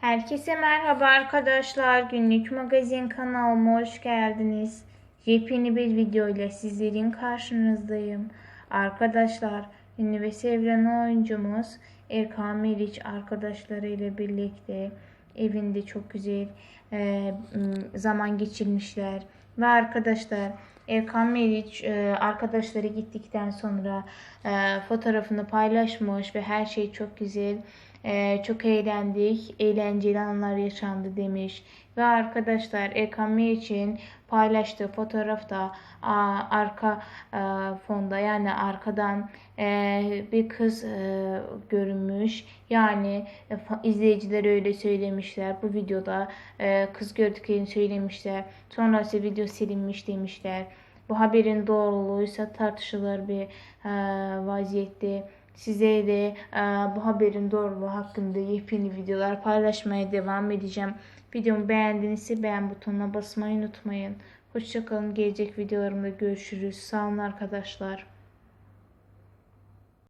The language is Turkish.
Herkese merhaba arkadaşlar. Günlük magazin kanalıma hoş geldiniz. Yepyeni bir video ile sizlerin karşınızdayım. Arkadaşlar, ünlü ve sevilen oyuncumuz Erkan Meriç arkadaşlarıyla birlikte evinde çok güzel e, zaman geçirmişler. Ve arkadaşlar Erkan Meriç e, arkadaşları gittikten sonra e, fotoğrafını paylaşmış ve her şey çok güzel. E, çok eğlendik, eğlenceli anlar yaşandı demiş. Ve arkadaşlar Erkan Meriç'in paylaştığı fotoğrafta arka e, fonda yani arkadan e, bir kız e, görünmüş. Yani izleyiciler öyle söylemişler. Bu videoda kız gördüklerini söylemişler. Sonrası video silinmiş demişler. Bu haberin doğruluğuysa tartışılır bir vaziyette. Size de e, bu haberin doğruluğu hakkında yepyeni videolar paylaşmaya devam edeceğim. Videomu beğendinizse beğen butonuna basmayı unutmayın. Hoşçakalın. Gelecek videolarımda görüşürüz. Sağ olun arkadaşlar.